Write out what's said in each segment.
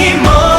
anymore.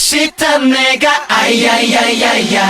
싶다 내가. 아야야야야